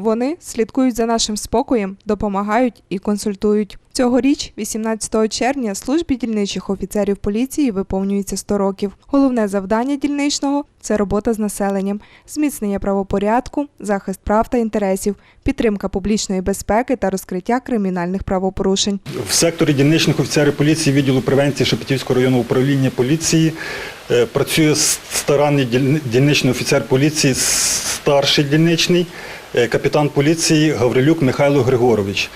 Вони слідкують за нашим спокоєм, допомагають і консультують. Цьогоріч, 18 червня, службі дільничих офіцерів поліції виповнюється 100 років. Головне завдання дільничного це робота з населенням, зміцнення правопорядку, захист прав та інтересів, підтримка публічної безпеки та розкриття кримінальних правопорушень. В секторі дільничних офіцерів поліції відділу превенції Шепетівського районного управління поліції е, працює старанний дільничний офіцер поліції, старший дільничний, е, капітан поліції Гаврилюк Михайло Григорович,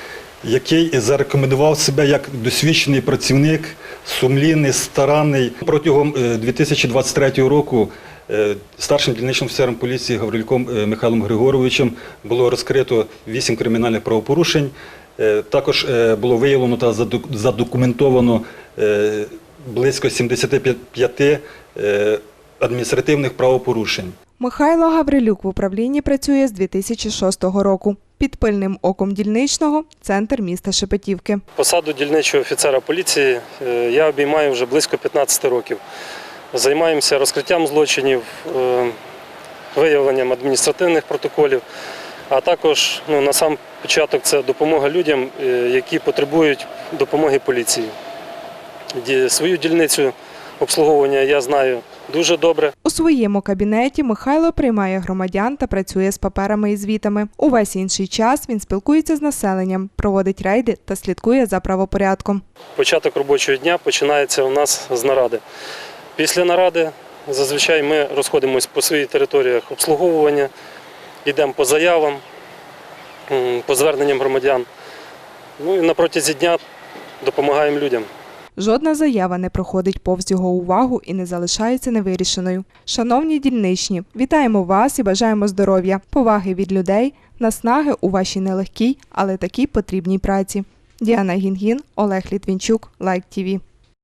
який зарекомендував себе як досвідчений працівник, сумлінний, старанний. Протягом е, 2023 року е, старшим дільничним офіцером поліції Гаврилюком е, Михайлом Григоровичем було розкрито 8 кримінальних правопорушень. Е, Також е, було виявлено та задокументовано е, близько 75 е, адміністративних правопорушень. Михайло Гаврилюк в управлінні працює з 2006 року. Під пильним оком дільничного центр міста Шепетівки. Посаду дільничого офіцера поліції е, я обіймаю вже близько 15 років. Займаємося розкриттям злочинів, е, виявленням адміністративних протоколів, а також ну, на сам початок це допомога людям, е, які потребують допомоги поліції. Свою дільницю обслуговування я знаю дуже добре. У своєму кабінеті Михайло приймає громадян та працює з паперами і звітами. Увесь інший час він спілкується з населенням, проводить рейди та слідкує за правопорядком. Початок робочого дня починається у нас з наради. Після наради зазвичай ми розходимось по своїх територіях обслуговування, йдемо по заявам, по зверненням громадян. Ну і на протязі дня допомагаємо людям. Жодна заява не проходить повз його увагу і не залишається невирішеною. Шановні дільничні, вітаємо вас і бажаємо здоров'я, поваги від людей, наснаги у вашій нелегкій, але такій потрібній праці. Діана Гінгін, Олег Літвінчук, Лайк ТІВІ.